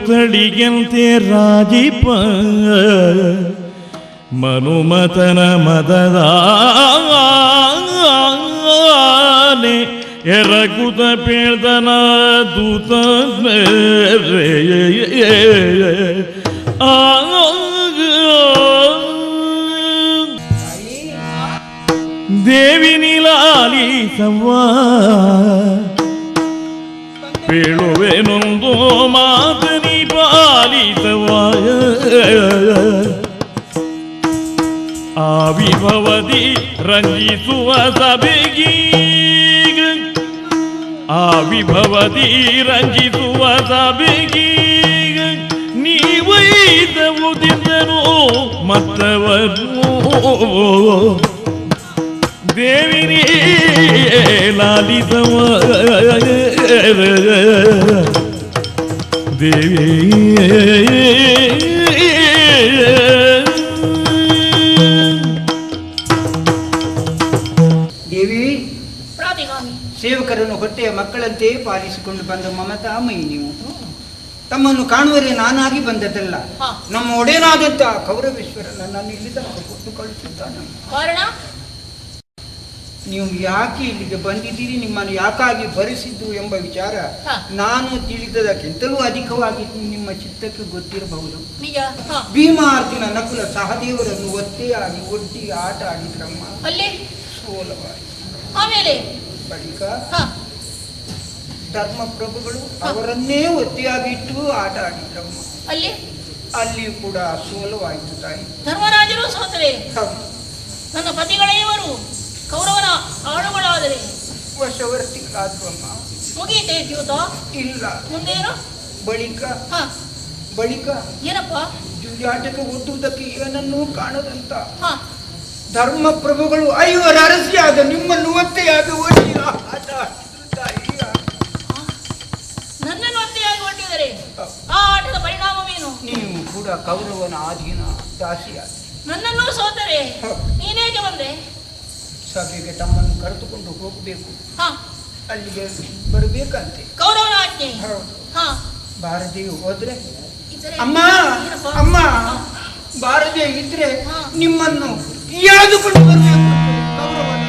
ತಡಿಗೆಂತೆ ರಾಜಿಪ ಮನುಮತನ ಮದದಾನೆ ಎರಗುತ ಪೇಳ್ದನ ದೂತ ದೇವಿ ನೀಲಾಲಿ ಸವ್ವಾ ಬೀಳುವೆನೊಂದು ಮಾತನಿ ಪಾಲಿತವಾಯ ಆವಿಭವದಿ ರಂಜಿಸುವ ಸಭೆಗೀಗ ಆವಿಭವದಿ ರಂಜಿಸುವ ಸಭೆಗೀಗ ನೀವೈದವುದಿದ್ದನು ಮತ್ತವರು. ದೇವಿನಿ ಲಾಲಿತವ. ದೇವಿ ಸೇವಕರನ್ನು ಹೊಟ್ಟೆಯ ಮಕ್ಕಳಂತೆ ಪಾಲಿಸಿಕೊಂಡು ಬಂದ ಮಮತಾಮಯಿ ನೀವು. ತಮ್ಮನ್ನು ಕಾಣುವರೆ ನಾನಾಗಿ ಬಂದದ್ದಲ್ಲ. ನಮ್ಮ ಒಡೆಯನಾದಂತ ಕೌರವೇಶ್ವರ ನನ್ನನ್ನು ಇಲ್ಲಿ ತನಕ ಕೊಟ್ಟು ಕಳಿಸುತ್ತಾನೆ ಕಾರಣ? ನೀವು ಯಾಕೆ ಇಲ್ಲಿಗೆ ಬಂದಿದ್ದೀರಿ? ನಿಮ್ಮನ್ನು ಯಾಕಾಗಿ ಭರಿಸಿದ್ದು ಎಂಬ ವಿಚಾರ ನಾನು ತಿಳಿದದಕ್ಕಿಂತಲೂ ಅಧಿಕವಾಗಿ ನಿಮ್ಮ ಚಿತ್ತಕ್ಕೆ ಗೊತ್ತಿರಬಹುದು. ಭೀಮಾರ್ಜುನ ನಕುಲ ಸಹದೇವರನ್ನು ಒತ್ತೆಯಾಗಿ ಒಡ್ಡಿ ಆಟ ಆಡಿದ್ರಮ್ಮ ಅಲ್ಲಿ? ಸೋಲವಾಗಿ ಆಮೇಲೆ? ಬಳಿಕ ಧರ್ಮ ಪ್ರಭುಗಳು ಅವರನ್ನೇ ಒತ್ತೆಯಾಗಿಟ್ಟು ಆಟ ಆಡಿದ್ರಮ್ಮ ಅಲ್ಲಿ? ಅಲ್ಲಿಯೂ ಕೂಡ ಸೋಲವಾಯಿತು ತಾಯಿ. ಧರ್ಮರಾಜರು ಸೋತರೆ? ನನ್ನ ಪತಿಗಳೇ ಪತಿಗಳೆಯವರು ಕೌರವನ ಆಳುಗಳಾದರೆ ವಶವರ್ತಿಗಳಾದ್ವಮ್ಮ ಮುಗಿಯಿತೆ ದ್ಯೂತ ಇಲ್ಲ. ಮುಂದೇನು? ಬಳಿಕ. ಹ. ಬಳಿಕ. ಏನಪ್ಪ? ಜೂಜಾಟಕ್ಕೆ ಓದುವುದಕ್ಕೆ ಏನನ್ನೂ ಕಾಣದಂತ. ಹ. ಧರ್ಮಪ್ರಭುಗಳು ಐವರ ಅರಸಿಯಾದ ನಿಮ್ಮನ್ನು ಒತ್ತೆಯಾಗಿ ಒಡ್ಡಿ ಆಟ ನನ್ನನ್ನು ಒತ್ತೆಯಾಗಿ ಹೊರಟಿದರೆ ಆ ಆಟದ ಪರಿಣಾಮವೇನು? ನೀವು ಕೂಡ ಕೌರವನ ಆಧೀನ ದಾಸಿಯ ನನ್ನನ್ನು ಸೋತರೆ. ನೀನೇಗೆ ಬಂದೆ? ಸಭೆಗೆ ತಮ್ಮನ್ನು ಕರೆದುಕೊಂಡು ಹೋಗಬೇಕು. ಹ. ಅಲ್ಲಿಗೆ ಬರಬೇಕಂತೆ. ಆಜ್ಞೆ ಹೌದು. ಹೋದ್ರೆ ಅಮ್ಮ ಅಮ್ಮ ಭಾರತೀಯ ಬಾರದೆ ಇದ್ರೆ ನಿಮ್ಮನ್ನು ಯಾದುಕೊಂಡು ಬರಬೇಕು? ಕೌರವನ